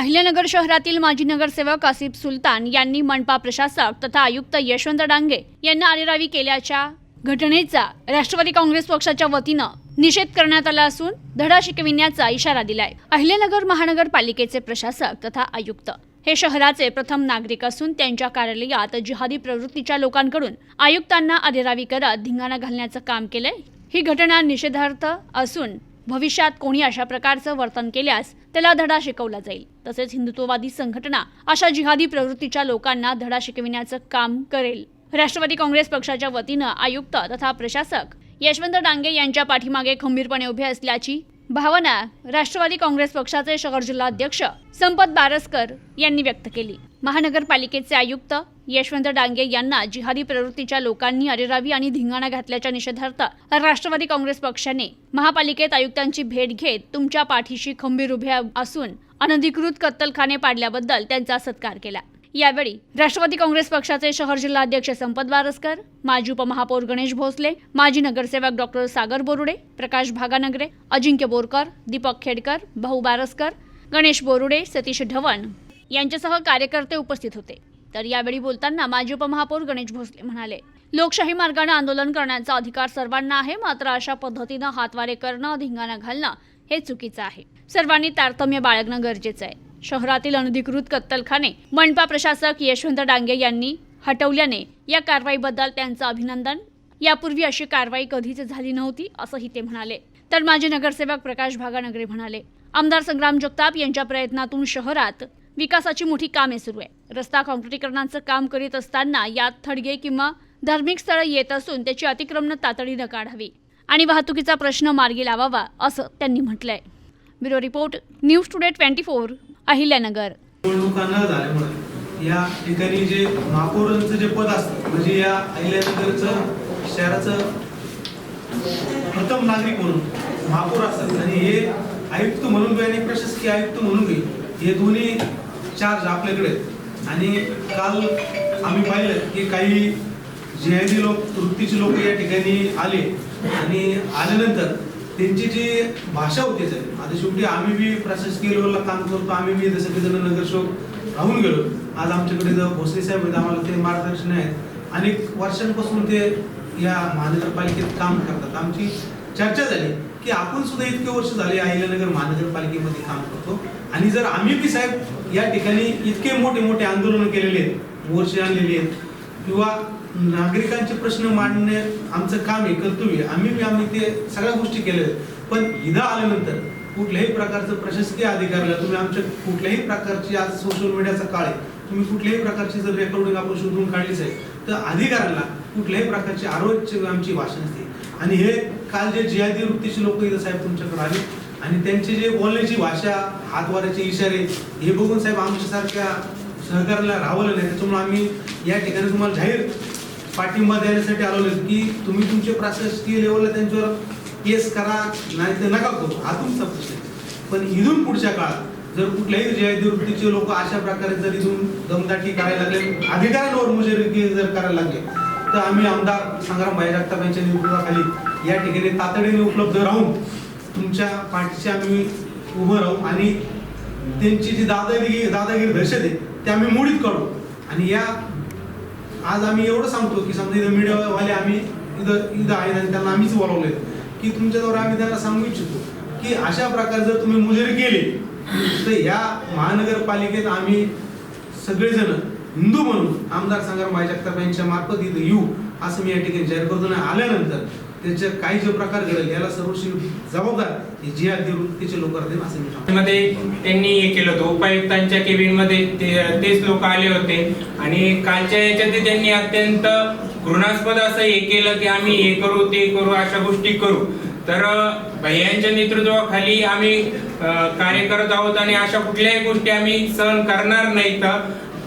अहिल्यानगर शहरातील माजी नगरसेवक आसिफ सुलतान यांनी मनपा प्रशासक तथा आयुक्त यशवंत डांगे यांना अरेरावी केल्याच्या घटनेचा राष्ट्रवादी काँग्रेस पक्षाच्या वतीनं निषेध करण्यात आला असून धडा शिकविण्याचा इशारा दिलाय. अहिल्यानगर महानगरपालिकेचे प्रशासक तथा आयुक्त. हे शहराचे प्रथम नागरिक असून त्यांच्या कार्यालयात जिहादी प्रवृत्तीच्या लोकांकडून आयुक्तांना आरेरावी करत धिंगाणा घालण्याचं काम केलंय. ही घटना निषेधार्थ असून भविष्यात कोणी अशा प्रकारचं वर्तन केल्यास त्याला धडा शिकवला जाईल. तसेच हिंदुत्ववादी संघटना अशा जिहादी प्रवृत्तीच्या लोकांना धडा शिकविण्याचं काम करेल. राष्ट्रवादी काँग्रेस पक्षाच्या वतीनं आयुक्त तथा प्रशासक यशवंत डांगे यांच्या पाठीमागे खंबीरपणे उभे असल्याची भावना राष्ट्रवादी काँग्रेस पक्षाचे शहर जिल्हाध्यक्ष संपत बारसकर यांनी व्यक्त केली. महानगरपालिकेचे आयुक्त यशवंत डांगे यांना जिहादी प्रवृत्तीच्या लोकांनी अरेरावी आणि धिंगाणा घातल्याच्या निषेधार्थ राष्ट्रवादी काँग्रेस पक्षाने महापालिकेत आयुक्तांची भेट घेत तुमच्या पाठीशी खंबीर उभे असून अनधिकृत कत्तलखाने पाडल्याबद्दल त्यांचा सत्कार केला. यावेळी राष्ट्रवादी काँग्रेस पक्षाचे शहर जिल्हाध्यक्ष संपत वारसकर माजी उपमहापौर गणेश भोसले माजी नगरसेवक डॉक्टर सागर बोरुडे प्रकाश भागानगरे अजिंक्य बोरकर दीपक खेडकर भाऊ बारसकर गणेश बोरुडे सतीश ढवण यांच्यासह कार्यकर्ते उपस्थित होते. तर यावेळी बोलताना माजी उपमहापौर गणेश भोसले म्हणाले लोकशाही मार्गाने आंदोलन करण्याचा अधिकार सर्वांना आहे मात्र अशा पद्धतीनं हातवारे करणं धिंगाणा घालणं हे चुकीचं आहे. सर्वांनी तारतम्य बाळगणं गरजेचं आहे. शहरातील अनधिकृत कत्तलखाने मनपा प्रशासक यशवंत डांगे यांनी हटवल्याने या कारवाईबद्दल त्यांचं अभिनंदन. यापूर्वी अशी कारवाई कधीच झाली नव्हती असंही ते म्हणाले. तर माजी नगरसेवक प्रकाश भागानगरे म्हणाले आमदार संग्राम जगताप यांच्या प्रयत्नातून शहरात विकासाची मोठी कामे सुरू आहे. रस्ता काँक्रिटीकरणाचं काम करीत असताना यात थडगे किंवा धार्मिक स्थळं येत असून त्याची अतिक्रमण तातडीनं काढावी आणि वाहतुकीचा प्रश्न मार्गी लावावा असं त्यांनी म्हटलंय. Bureau report News Today twenty four Ahilyanagar. निवडणुका झाल्यामुळे या ठिकाणी जे महापौरांचं जे पद असतं म्हणजे या अहिल्यानगरचं शहराचं प्रथम नागरिक म्हणून महापौर असतात. आणि हे आयुक्त म्हणून आणि प्रशासकीय आयुक्त म्हणून हे दोन्ही चार्ज आपल्याकडे आहेत. आणि काल आम्ही पाहिलं की काही जिहादी लोक वृत्तीचे लोक या ठिकाणी आले. आणि आल्यानंतर त्यांची जी भाषा होती सर आता शेवटी आम्ही बी प्रशासकीय लेवलला काम करतो आम्ही बी जसं की जण नगरसेवक राहून गेलो. आज आमच्याकडे जर भोसले साहेब आहेत आम्हाला ते मार्गदर्शन आहेत. अनेक वर्षांपासून ते या महानगरपालिकेत काम करतात. आमची चर्चा झाली की आपण सुद्धा इतके वर्ष झाले अहिल्यानगर महानगरपालिकेमध्ये काम करतो. आणि जर आम्ही बी साहेब या ठिकाणी इतके मोठे मोठे आंदोलन केलेले आहेत मोर्चे आणलेले आहेत. किंवा नागरिकांचे प्रश्न मांडणे आमचं काम आहे कर्तव्य आम्ही आम्ही ते सगळ्या गोष्टी केल्या आहेत. पण इथं आल्यानंतर कुठल्याही प्रकारचं प्रशासकीय अधिकाऱ्याला तुम्ही आमच्या कुठल्याही प्रकारची आज सोशल मीडियाचा काळ आहे. तुम्ही कुठल्याही प्रकारची जर रेकॉर्डिंग आपण शोधून काढलीच आहे तर अधिकाऱ्याला कुठल्याही प्रकारची आरोग्य आमची भाषण असते आणि हे काल जे जिहादी वृत्तीचे लोक इथं साहेब तुमच्याकडे आले आणि त्यांची जे बोलण्याची भाषा हातवाऱ्याचे इशारे हे बघून साहेब आमच्यासारख्या सहकार्याला राहवलं नाही. त्याच्यामुळे आम्ही या ठिकाणी तुम्हाला जाहीर पाठिंबा देण्यासाठी आलो नाही की तुम्ही तुमचे प्रशासकीय लेवलला त्यांच्यावर केस करा नाही तर नका करू. हा तुमचा प्रश्न पण इथून पुढच्या काळात जर कुठल्याही जयदुर्वृत्तीचे लोक अशा प्रकारे जर इथून दमदाटी करायला लागले अधिकाऱ्यांवर मुजरकी जर करायला लागले तर आम्ही आमदार संग्राम भाई जगताप यांच्या नेतृत्वाखाली या ठिकाणी तातडीने उपलब्ध राहून तुमच्या पाठीशी आम्ही उभं राहू आणि त्यांची जी दादागिरी दादागिरी दहशत आहे ते आम्ही मोडीत काढू. आणि या आज आम्ही एवढं सांगतो की समजा इथं मीडियावाले आम्ही इथं इथं आहेत आणि त्यांना आम्हीच बोलवले की तुमच्याद्वारे आम्ही त्यांना सांगू इच्छितो की अशा प्रकारे जर तुम्ही मुजेरी केली तर या महानगरपालिकेत आम्ही सगळेजण हिंदू म्हणून आमदार संग्राम भाई जगताप यांच्या मार्फत इथं येऊ असं मी या ठिकाणी जाहीर करतो. आणि आल्यानंतर त्याचे काही जे प्रकार घडेल याला सर्वस्वी जबाबदार हे जिहादी वृत्तीचे लोक राहतील असं मी मध्ये त्यांनी हे केलं होतं. उपायुक्तांच्या केबिनमध्ये ते तेच लोक आले होते. आणि कालच्या याच्यात त्यांनी अत्यंत घृणास्पद असं हे केलं की आम्ही हे करू ते करू अशा गोष्टी करू. तर भैयांच्या नेतृत्वाखाली आम्ही कार्य करत आहोत आणि अशा कुठल्याही गोष्टी आम्ही सहन करणार नाहीत.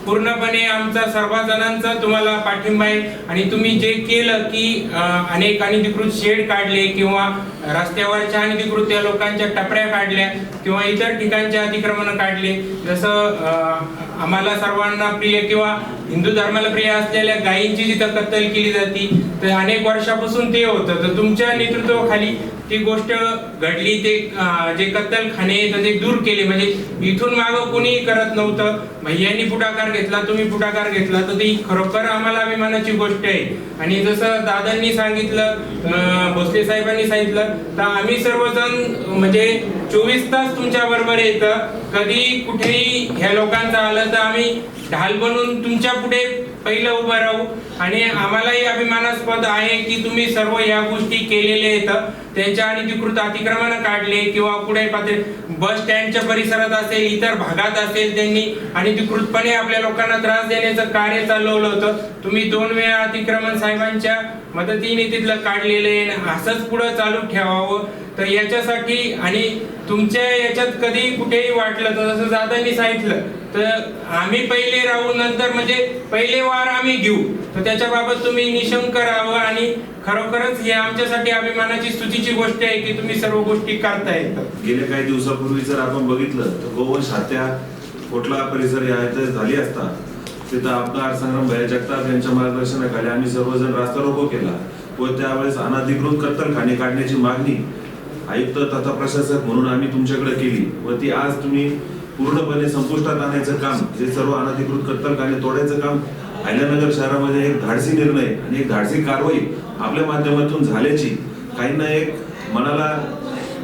पूर्णपणे आमचा सर्व जणांचा तुम्हाला पाठिंबा आहे. आणि तुम्ही जे केलं की अनेक अनधिकृत शेड काढले किंवा रस्त्यावरच्या अनधिकृत लोकांच्या टपऱ्या काढल्या किंवा इतर ठिकाणचे अतिक्रमण काढले. जसं आम्हाला सर्वांना प्रिय किंवा हिंदू धर्माला प्रिय असलेल्या गायींची जिथं कत्तल केली जाते तर अनेक वर्षापासून ते होतं. तर तुमच्या नेतृत्वाखाली ती गोष्ट घडली. ते जे कत्तलखाने तर ते दूर केले. म्हणजे इथून मागं कोणी करत नव्हतं. भैयांनी पुढाकार घेतला तुम्ही पुढाकार घेतला तर ती खरोखर आम्हाला अभिमानाची गोष्ट आहे. आणि जसं दादांनी सांगितलं भोसले साहेबांनी सांगितलं तर आम्ही सर्वजण म्हणजे चोवीस तास तुमच्या बरोबर येतं कधी कुठेही ह्या लोकांचं आलं तर आम्ही ढाल बनून तुमच्यापुढे पहिलं उभं राहू. आणि आम्हालाही अभिमानास्पद आहे की तुम्ही सर्व या गोष्टी केलेल्या आहेत. त्यांच्या अनधिकृत अतिक्रमण काढले किंवा पुढे पातळी बस स्टँडच्या परिसरात असेल इतर भागात असेल त्यांनी अनधिकृतपणे आपल्या लोकांना त्रास देण्याचं कार्य चालवलं होतं. तुम्ही दोन वेळा अतिक्रमण साहेबांच्या मदतीने तिथलं काढलेलं आहे असंच पुढं चालू ठेवावं. तर याच्यासाठी आणि तुमच्या याच्यात कधी कुठेही वाटलं तर जसं दादांनी सांगितलं तर आम्ही पहिले राहू नंतर म्हणजे पहिले वार आम्ही घेऊ. तर त्याच्याबाबत तुम्ही निशंक राहावं आणि खरोखरच हे आमच्यासाठी अभिमानाची स्तुतीची गोष्ट आहे की तुम्ही सर्व गोष्टी करतायत गेल्या काही दिवसापूर्वी जर आपण बघितलं तर गोवंश हत्या कोटला परिसर या झाली असता तिथं आमदार संग्राम भैया जगताप यांच्या मार्गदर्शनाखाली आम्ही सर्वजण रास्ता रोको केला व त्यावेळेस अनाधिकृत कत्तलखाने काढण्याची मागणी आयुक्त तथा प्रशासक म्हणून आम्ही तुमच्याकडे केली व ती आज तुम्ही पूर्णपणे संपुष्टात आणायचं काम जे सर्व अनधिकृत कत्तलखाने तोडायचं काम अहिल्यानगर शहरामध्ये एक धाडसी निर्णय आणि एक धाडसी कारवाई आपल्या माध्यमातून झाल्याची काहींना एक मनाला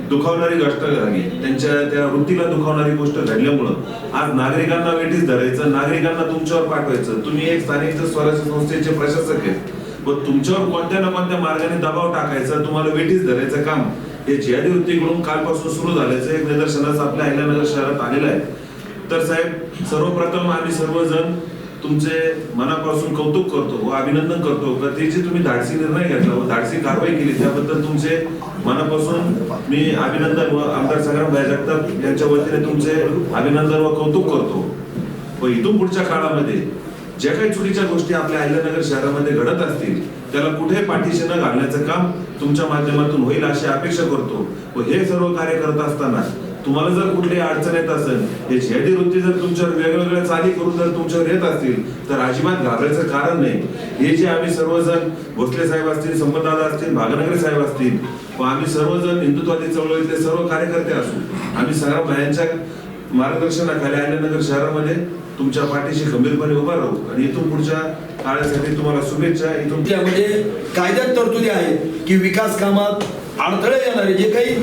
दुखावणारी गोष्ट झाली. त्यांच्या त्या वृत्तीला दुखावणारी गोष्ट घडल्यामुळं आज नागरिकांना वेठीस धरायचं नागरिकांना तुमच्यावर पाठवायचं. तुम्ही एक स्थानिक स्वराज्य संस्थेचे प्रशासक आहेत. व तुमच्यावर कोणत्या ना कोणत्या मार्गाने दबाव टाकायचा तुम्हाला वेठीस धरायचं काम हे जिहादी वृत्तीकडून कालपासून सुरू झाल्याचं एक निदर्शनास आपल्या अहिल्यानगर शहरात आलेलं आहे. तर साहेब सर्वप्रथम आम्ही सर्वजण तुमचे मनापासून कौतुक करतो व अभिनंदन करतो. का ते जे तुम्ही धाडसी निर्णय घेतला व धाडसी कारवाई केली. त्याबद्दल तुमचे मनापासून मी अभिनंदन व आमदार संग्राम भाई जगताप यांच्या वतीने तुमचे अभिनंदन व कौतुक करतो. व इथून पुढच्या काळामध्ये ज्या काही चुकीच्या गोष्टी आपल्या अहिल्यानगर शहरामध्ये घडत असतील त्याला कुठे पाठीशी न घालण्याचं काम तुमच्या माध्यमातून होईल अशी अपेक्षा करतो. व हे सर्व कार्य करत असताना तुम्हाला जर कुठली अडचण येत असेल हे झेडी वृत्ती जर तुमच्यावर वेगवेगळ्या चाली करून जर तुमच्यावर येत असतील तर अजिबात घाबरायचं कारण नाही. हे जे आम्ही सर्वजण भोसले साहेब असतील संबंधदादा असतील भागनगरे साहेब असतील व आम्ही सर्वजण हिंदुत्वादी चळवळीतले सर्व कार्यकर्ते असू आम्ही सगळ्या भयांच्या मार्गदर्शनाखाली अहिल्यानगर शहरामध्ये तुमच्या पाठीशी खंबीरपणे उभा राहू आणि इथून पुढच्या काळासाठी तुम्हाला शुभेच्छा. इथून त्यामध्ये म्हणजे कायद्यात तरतुदी आहेत की विकास कामात अडथळे येणारे जे काही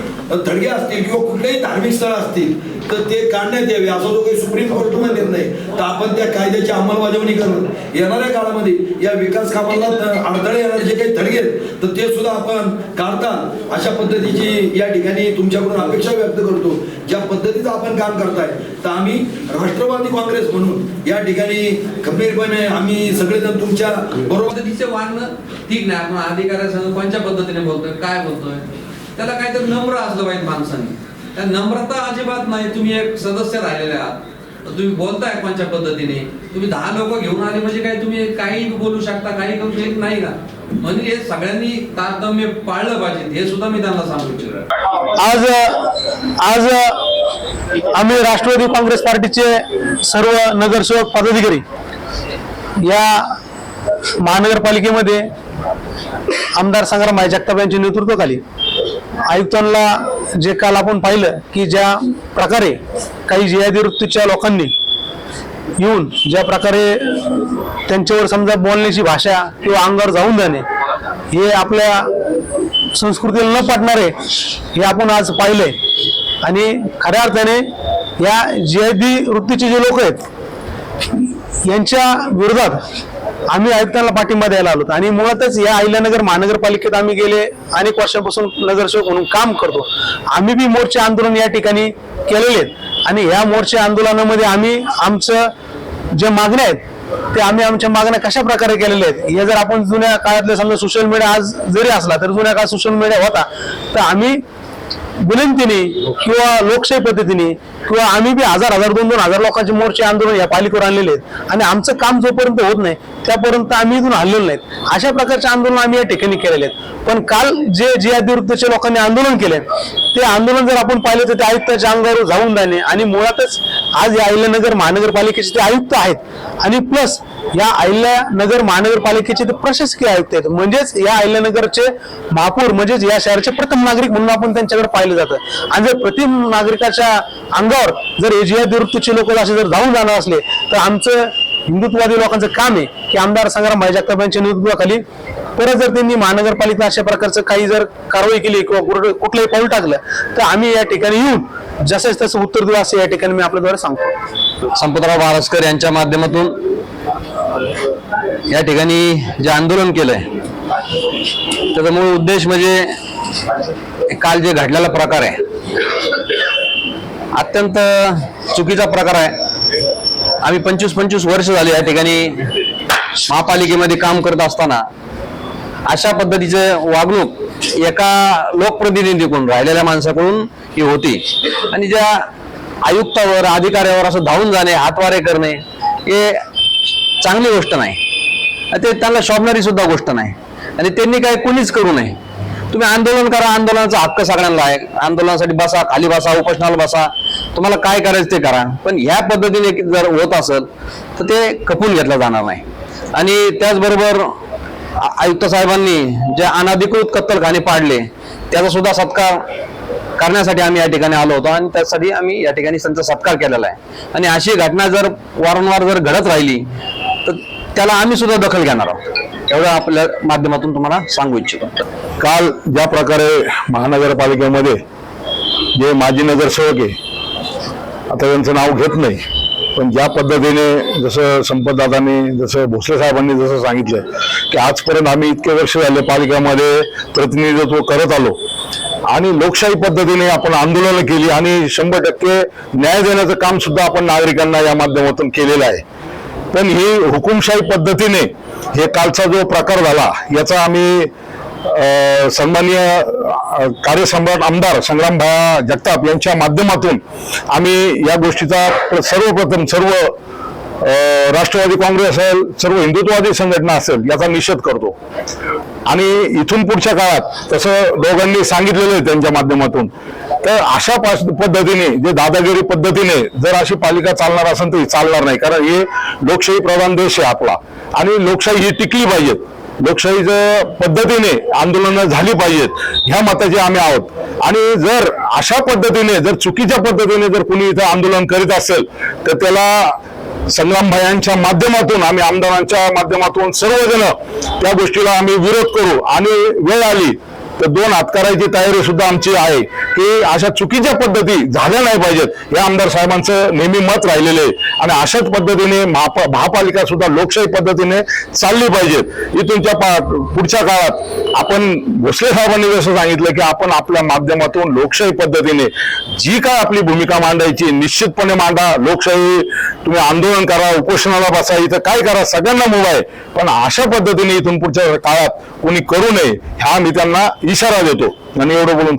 धडगे असतील किंवा कुठलेही धार्मिक स्थळ असतील तर ते काढण्यात यावे. असा जो काही सुप्रीम कोर्टचा निर्णय तर आपण त्या कायद्याची अंमलबजावणी करून येणाऱ्या काळामध्ये या विकास कामाला अडथळे येणारे जे काही धडगे आहेत तर ते सुद्धा आपण काढतात. अशा पद्धतीची या ठिकाणी तुमच्याकडून अपेक्षा व्यक्त करतो. ज्या पद्धतीचं आपण काम करताय तर आम्ही राष्ट्रवादी काँग्रेस म्हणून या ठिकाणी खंबीरपणे आम्ही सगळेजण तुमच्या बरोबर पद्धतीचे वागणं ठीक नाही. आपण अधिकाऱ्यासंग कोणत्या पद्धतीने बोलतोय काय बोलतोय? त्याला काहीतरी नम्र असलं पाहिजे माणसाने. त्या नम्रता अजिबात नाही. तुम्ही एक सदस्य राहिलेले आहात. तुम्ही बोलताय कोणत्या पद्धतीने? तुम्ही दहा लोक घेऊन आले म्हणजे काय तुम्ही काही बोलू शकता काही करू शकत नाही का? म्हणजे हे सगळ्यांनी तारतम्य पाळलं पाहिजे हे सुद्धा मी त्यांना सांगू इच्छितो. आज आज आम्ही राष्ट्रवादी काँग्रेस पार्टीचे सर्व नगरसेवक पदाधिकारी या महानगरपालिकेमध्ये आमदार संग्राम जगताप यांच्या नेतृत्वाखाली आयुक्तांना जे काल आपण पाहिलं की ज्या प्रकारे काही जिहादी वृत्तीच्या लोकांनी येऊन ज्या प्रकारे त्यांच्यावर समजा बोलण्याची भाषा किंवा अंगावर जाऊन जाणे हे आपल्या संस्कृतीला न पटणारे हे आपण आज पाहिले. आणि खऱ्या अर्थाने या जिहादी वृत्तीचे जे लोक आहेत यांच्या विरोधात आम्ही आयुक्तांना पाठिंबा द्यायला आलो आणि मुळातच या अहिल्यानगर महानगरपालिकेत आम्ही गेले अनेक वर्षापासून नगरसेवक म्हणून काम करतो. आम्ही बी मोर्चे आंदोलन या ठिकाणी केलेले आहेत. आणि या मोर्चे आंदोलनामध्ये आम्ही आमचं जे मागण्या आहेत ते आम्ही आमच्या मागण्या कशा प्रकारे केलेल्या आहेत हे जर आपण जुन्या काळातले समजा सोशल मीडिया आज जरी असला तर जुन्या काळात सोशल मीडिया होता तर आम्ही विनंतीने किंवा लोकशाही पद्धतीने किंवा आम्ही बी हजार हजार दोन दोन हजार लोकांचे मोर्चे आंदोलन या पालिकेवर आणलेले आहेत. आणि आमचं काम जोपर्यंत होत नाही त्यापर्यंत आम्ही इथून हल्लेलो नाहीत. अशा प्रकारचे आंदोलन आम्ही या ठिकाणी केलेले आहेत. पण काल जे जे अधिवृत्तीच्या लोकांनी आंदोलन केले ते आंदोलन जर आपण पाहिलं तर ते आयुक्ताच्या अंगावर जाऊन जाणे आणि मुळातच आज या अहिल्यानगर महानगरपालिकेचे ते आयुक्त आहेत आणि प्लस या अहिल्यानगर महानगरपालिकेचे ते प्रशासकीय आयुक्त आहेत म्हणजेच या अहिल्यानगरचे महापौर म्हणजेच या शहराचे प्रथम नागरिक म्हणून आपण त्यांच्याकडे पाहिलं जातं. आणि जर प्रथम नागरिकाच्या अंगावर जर एजिया वृत्तीचे लोक असे जर धावून जाणार असले तर आमचं हिंदुत्ववादी लोकांचं काम आहे की आमदार संग्राम भाई जगताप यांच्या नेतृत्वाखाली परत जर त्यांनी महानगरपालिका अशा प्रकारचं काही जर कारवाई केली किंवा कुठं- कुठलंही पाऊल टाकलं तर आम्ही या ठिकाणी येऊन जसंच तसं उत्तर देऊ असं या ठिकाणी मी आपल्याद्वारे सांगतो. संपतराव महाराजकर यांच्या माध्यमातून या ठिकाणी जे आंदोलन केलंय त्याचा मूळ उद्देश म्हणजे काल जे घडलेला प्रकार आहे अत्यंत चुकीचा प्रकार आहे. आम्ही पंचवीस पंचवीस वर्ष झाले या ठिकाणी महापालिकेमध्ये काम करत असताना अशा पद्धतीचं वागणूक एका लोकप्रतिनिधीकडून राहिलेल्या माणसाकडून ही होती. आणि ज्या आयुक्तावर अधिकाऱ्यावर असं धावून जाणे हातवारे करणे हे चांगली गोष्ट नाही. ते त्यांना शोभणारी सुद्धा गोष्ट नाही. आणि त्यांनी काय कोणीच करू नये. तुम्ही आंदोलन करा आंदोलनाचा हक्क सगळ्यांना आहे. आंदोलनासाठी बसा खाली बसा उपोषणाला बसा. तुम्हाला काय करायचं ते करा. पण ह्या पद्धतीने जर होत असेल तर ते खपून घेतलं जाणार नाही. आणि त्याचबरोबर आयुक्त साहेबांनी जे अनाधिकृत कत्तलखाने पाडले त्याचा सुद्धा सत्कार करण्यासाठी आम्ही या ठिकाणी आलो होतो आणि त्यासाठी आम्ही या ठिकाणी त्यांचा सत्कार केलेला आहे. आणि अशी घटना जर वारंवार जर घडत राहिली तर त्याला आम्ही सुद्धा दखल घेणार आहोत. एवढं आपल्या माध्यमातून तुम्हाला सांगू इच्छितो. काल ज्या प्रकारे महानगरपालिकेमध्ये जे माजी नगरसेवक आहे आता त्यांचं नाव घेत नाही. पण ज्या पद्धतीने जसं संपतदादांनी जसं भोसले साहेबांनी जसं सांगितलं की आजपर्यंत आम्ही इतके वर्ष झाले पालिकेमध्ये प्रतिनिधित्व करत आलो. आणि लोकशाही पद्धतीने आपण आंदोलनं केली आणि शंभर टक्के न्याय देण्याचं काम सुद्धा आपण नागरिकांना या माध्यमातून केलेलं आहे. पण ही हुकुमशाही पद्धतीने हे कालचा जो प्रकार झाला याचा आम्ही सन्माननीय अ, कार्यसम्राट आमदार संग्रामभाया जगताप यांच्या माध्यमातून आम्ही या गोष्टीचा सर्वप्रथम सर्व राष्ट्रवादी काँग्रेस असेल सर्व हिंदुत्ववादी संघटना असेल याचा निषेध करतो. आणि इथून पुढच्या काळात तसं दोघांनी सांगितलेलं आहे त्यांच्या माध्यमातून तर अशा पद्धतीने जे दादागिरी पद्धतीने जर अशी पालिका चालणार असेल तर ही चालणार नाही कारण हे लोकशाही प्रधान देश आहे आपला. आणि लोकशाही ही टिकली पाहिजे लोकशाहीच्या पद्धतीने आंदोलनं झाली पाहिजेत ह्या मताचे आम्ही आहोत. आणि जर अशा पद्धतीने जर चुकीच्या पद्धतीने जर कुणी इथं आंदोलन करीत असेल तर त्याला संग्रामभायांच्या माध्यमातून आम्ही आमदारांच्या माध्यमातून सर्वजण त्या गोष्टीला आम्ही विरोध करू. आणि वेळ आली तर दोन हात करायची तयारी सुद्धा आमची आहे की अशा चुकीच्या पद्धती झाल्या नाही पाहिजेत. हे आमदार साहेबांचं नेहमी मत राहिलेलं आहे. आणि अशाच पद्धतीने महापा महापालिका सुद्धा लोकशाही पद्धतीने चालली पाहिजेत. इथूनच्या पा- पुढच्या काळात आपण भोसले साहेबांनी जसं सांगितलं की आपण आपल्या माध्यमातून लोकशाही पद्धतीने जी काय आपली भूमिका मांडायची निश्चितपणे मांडा. लोकशाही तुम्ही आंदोलन करा उपोषणाला बसा इथं काय करा सगळ्यांना मुभा आहे. पण अशा पद्धतीने इथून पुढच्या काळात कोणी करू नये हा मी त्यांना इशारा देतो. आणि एवढं बोलून